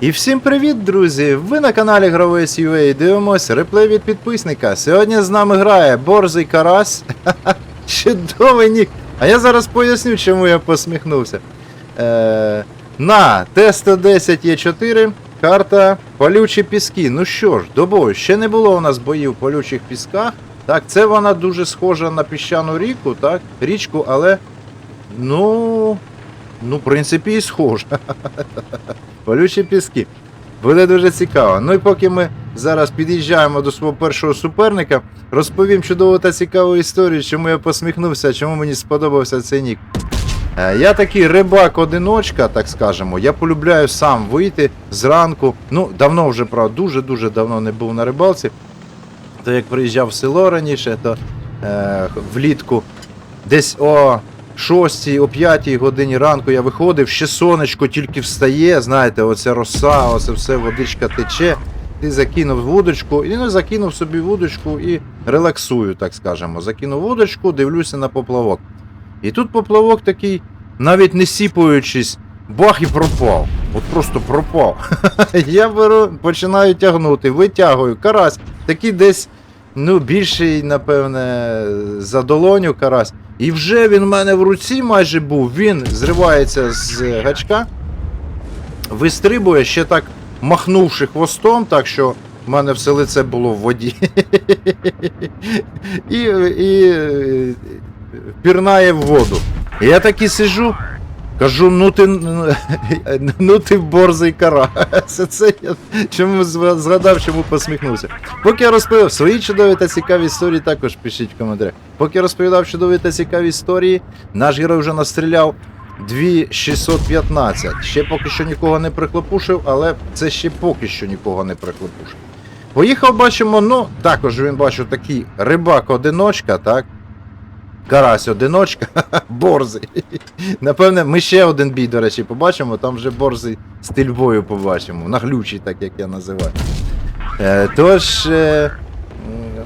І всім привіт, друзі! Ви на каналі Гравець UA дивимось реплей від підписника. Сьогодні з нами грає Борзий Карась. Чудовий нік. А я зараз поясню, чому я посміхнувся. Е, на Т-110Е4 карта Полючі піски. Ну що ж, до бою. Ще не було у нас боїв в полючих пісках. Так, це вона дуже схожа на піщану ріку, так, річку, але. Ну. Ну, в принципі, і схожа. Полючі піски. Буде дуже цікаво. Ну і поки ми зараз під'їжджаємо до свого першого суперника, розповім чудову та цікаву історію, чому я посміхнувся, чому мені сподобався цей нік. Е, Я такий рибак-одиночка, так скажемо. Я полюбляю сам вийти зранку. Ну, давно вже, правда, дуже-дуже давно не був на рибалці. То як приїжджав в село раніше, то е, влітку десь о 6 о 5 годині ранку я виходив, ще сонечко тільки встає, знаєте, оця роса, оце все водичка тече. Ти закинув вудочку, і ну, закинув собі вудочку і релаксую, так скажемо. Закинув вудочку, дивлюся на поплавок. І тут поплавок такий, навіть не сіпаючись, бах і пропав. От просто пропав. Я беру, починаю тягнути, витягую. Карась, такий десь, ну, більший, напевне, за долоню карась. І вже він в мене в руці майже був. Він зривається з гачка, вистрибує, ще так махнувши хвостом, так що в мене все лице було в воді. І, е, пірнає в воду. Я так і сижу, кажу, ну ти ну ти борзий карась. Це це я чому згадав, чому посміхнувся. Поки я розповів свої чудові та цікаві історії, також пишіть в коментарях. Поки я розповідав чудові та цікаві історії, наш герой вже настріляв 2615. Ще поки що нікого не прихлопушив, але це ще поки що нікого не прихлопушив. Поїхав, бачимо, ну, також він бачу такий рибак-одиночка, так? Карась одиночка, борзий. Напевне, ми ще один бій, до речі, побачимо, там вже борзий стиль бою побачимо. Наглючий, так як я називаю. Е, тож, е,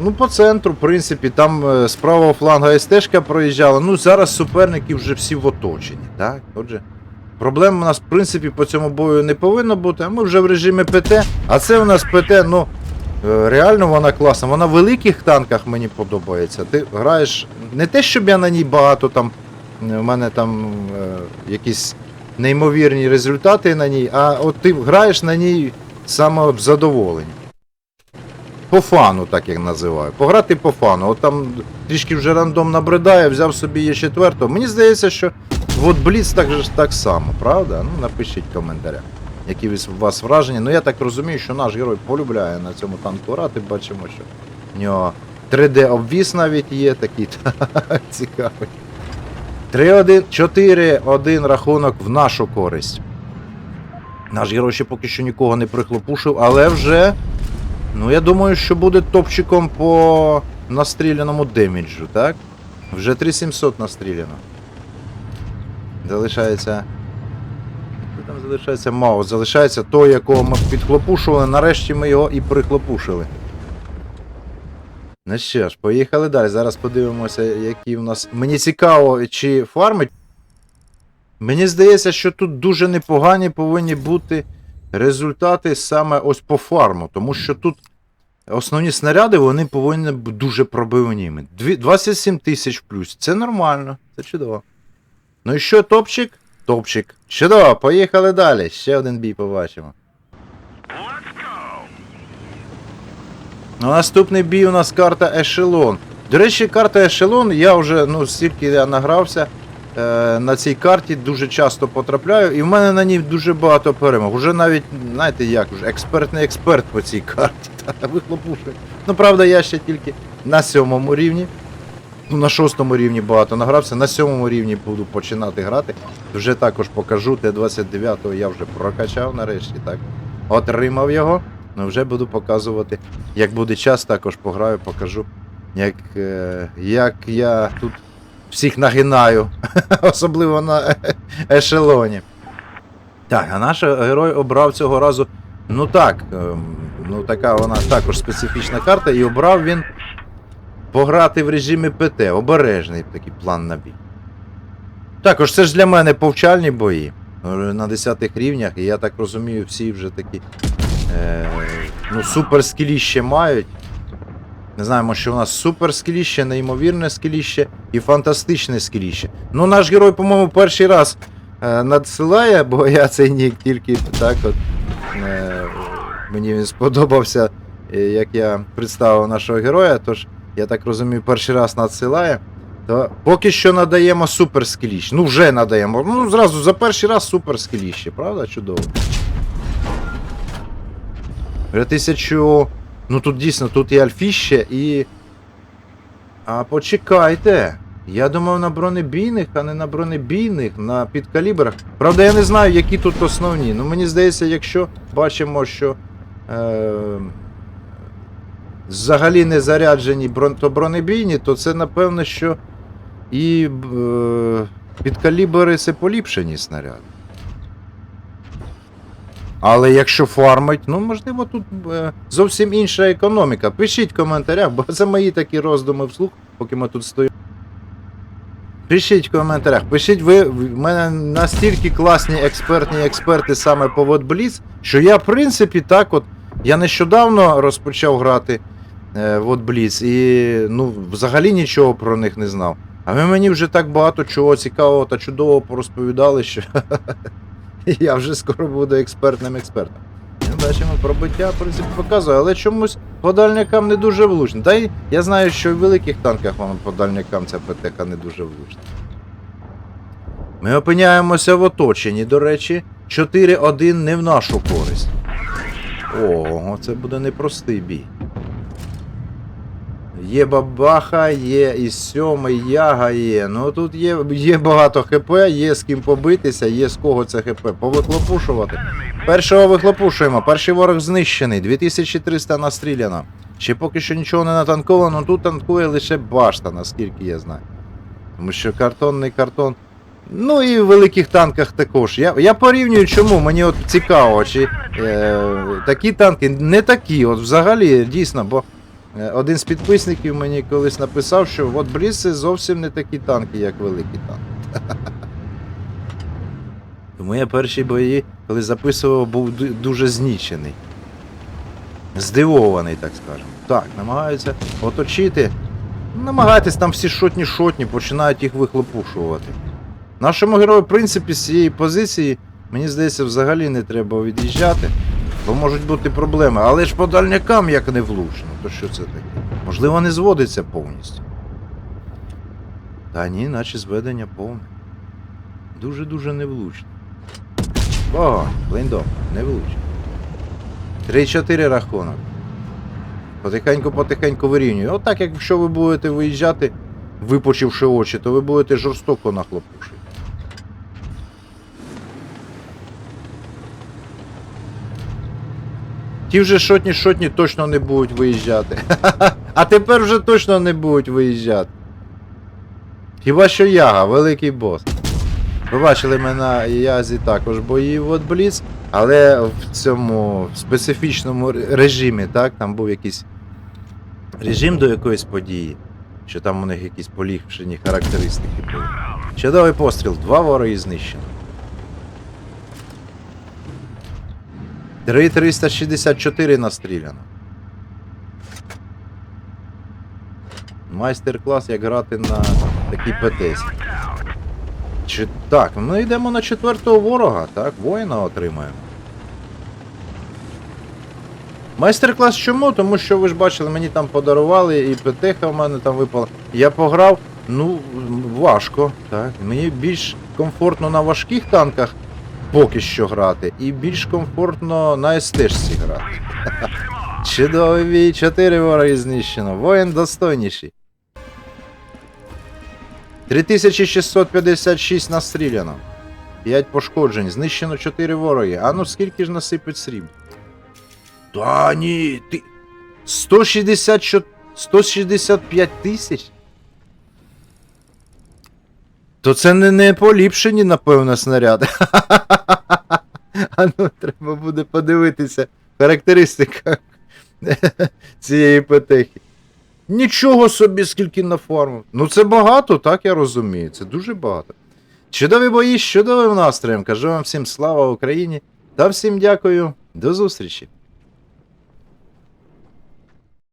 ну, по центру, в принципі, там е, з правого фланга СТшка проїжджала. Ну, зараз суперники вже всі в оточенні, так? Отже, проблем у нас, в принципі, по цьому бою не повинно бути, а ми вже в режимі ПТ. А це у нас ПТ, ну. Е, Реально вона класна. Вона в великих танках мені подобається. Ти граєш не те, щоб я на ній багато там. е, В мене там е, якісь неймовірні результати на ній, а от ти граєш на ній саме в задоволення. По фану, так як називаю. Пограти по фану. От там трішки вже рандом набридає, взяв собі є четвертого. Мені здається, що от Бліц так так само, правда? Ну напишіть в коментарях які у вас враження. Ну я так розумію, що наш герой полюбляє на цьому танку грати. Бачимо, що в нього 3D обвіс навіть є такий цікавий. 3-1, 4-1 рахунок в нашу користь. Наш герой ще поки що нікого не прихлопушив, але вже. Ну, я думаю, що буде топчиком по настріляному деміджу, так? Вже 3700 настріляно. Залишається там залишається мало. Залишається той, якого ми підхлопушували. Нарешті ми його і прихлопушили. Ну що ж, поїхали далі. Зараз подивимося, які в нас. Мені цікаво, чи фармить. Мені здається, що тут дуже непогані повинні бути результати саме ось по фарму. Тому що тут основні снаряди вони повинні бути дуже пробивними. 27 тисяч плюс. Це нормально, це чудово. Ну і що, топчик? Топчик. Чудово, поїхали далі. Ще один бій побачимо. Ну, наступний бій у нас карта Ешелон. До речі, карта Ешелон, я вже, ну, стільки я награвся е, на цій карті, дуже часто потрапляю, і в мене на ній дуже багато перемог. Уже навіть, знаєте як, вже експертний експерт по цій карті. Та, вихлопушую. Ну, правда, я ще тільки на сьомому рівні. Ну, на шостому рівні багато награвся, на сьомому рівні буду починати грати. Вже також покажу, Т-29 я вже прокачав нарешті, так. Отримав його. Ну вже буду показувати. Як буде час, також пограю, покажу, як, е, як я тут всіх нагинаю, особливо на ешелоні. Так, а наш герой обрав цього разу. Ну так, ем, ну така вона також специфічна карта, і обрав він пограти в режимі ПТ. Обережний такий план на бій. Також це ж для мене повчальні бої. е, на 10 рівнях, і я так розумію, всі вже такі е, ну, супер скіліще мають. Не знаємо, що у нас супер скіліще, неймовірне скіліще і фантастичне скіліще. Ну, наш герой, по-моєму, перший раз е, надсилає, бо я цей нік тільки так от. Е, мені він сподобався, е, як я представив нашого героя, тож, я так розумію, перший раз надсилає. То поки що надаємо суперскіліще. Ну, вже надаємо. Ну, зразу за перший раз суперскіліще, правда? Чудово. Вже тисячу. Ну тут дійсно, тут і альфіще, і. А почекайте. Я думав на бронебійних, а не на бронебійних, на підкалібрах. Правда, я не знаю, які тут основні. Ну мені здається, якщо бачимо, що. Е- взагалі не заряджені брон- то це напевно, що і е- підкалібри це поліпшені снаряди. Але якщо фармить, ну можливо, тут е, зовсім інша економіка. Пишіть в коментарях, бо це мої такі роздуми вслух, поки ми тут стоїмо. Пишіть в коментарях, пишіть ви, в мене настільки класні експертні експерти саме по WotBlitz, що я, в принципі, так от. Я нещодавно розпочав грати е, в WotBlitz і ну, взагалі нічого про них не знав. А ви мені вже так багато чого цікавого та чудового порозповідали, що я вже скоро буду експертним експертом. Ну, бачимо, пробиття, в принципі, показує, але чомусь по дальнякам не дуже влучно. Та й я знаю, що в великих танках воно по дальнякам ця ПТК не дуже влучна. Ми опиняємося в оточенні, до речі, 4-1 не в нашу користь. Ого, це буде непростий бій. Є бабаха, є і сьомий, яга є. Ну тут є, є багато ХП, є з ким побитися, є з кого це ХП. Повихлопушувати. Першого вихлопушуємо. Перший ворог знищений. 2300 настріляно. Ще поки що нічого не натанковано, тут танкує лише башта, наскільки я знаю. Тому що картонний картон. Ну і в великих танках також. Я, я порівнюю, чому мені от цікаво, чи е, такі танки не такі, от взагалі, дійсно, бо один з підписників мені колись написав, що от це зовсім не такі танки, як великі танки. Тому я перші бої, коли записував, був дуже знічений. Здивований, так скажемо. Так, намагаються оточити. Намагайтесь там всі шотні-шотні, починають їх вихлопушувати. Нашому герою, в принципі, з цієї позиції, мені здається, взагалі не треба від'їжджати, бо можуть бути проблеми. Але ж по дальнякам як не влучно, то що це таке? Можливо, не зводиться повністю. Та ні, наче зведення повне. Дуже-дуже невлучно. О, блиндом, невлучно. 3-4 рахунок. Потихеньку-потихеньку вирівнюю. Отак, якщо ви будете виїжджати, випучивши очі, то ви будете жорстоко нахлопушити. Ті вже шотні-шотні точно не будуть виїжджати. А тепер вже точно не будуть виїжджати. Хіба що Яга, великий бос. Ви бачили мене на Язі також бої от Бліц, але в цьому специфічному режимі, так? Там був якийсь режим до якоїсь події, що там у них якісь поліпшені характеристики були. Чудовий постріл, два вороги знищено. 3,364 настріляно. Майстер-клас, як грати на такій ПТС. Чи так, ми йдемо на четвертого ворога, так, воїна отримаємо. Майстер-клас чому? Тому що ви ж бачили, мені там подарували, і ПТХ в мене там випала. Я пограв, ну, важко, так. Мені більш комфортно на важких танках поки що грати, і більш комфортно на СТ-шці грати. Чудовий бій, 4 вороги знищено. Воїн достойніший. 3656 настріляно. 5 пошкоджень, знищено 4 вороги. А ну скільки ж насипить сріб? Та ні, ти. 160, 165 тисяч? То це не, не поліпшені, напевно, снаряди. А ну, треба буде подивитися характеристика цієї петехи. Нічого собі, скільки нафармив. Ну це багато, так я розумію. Це дуже багато. Чудові бої з чудовим настроєм. Кажу вам всім слава Україні та всім дякую. До зустрічі!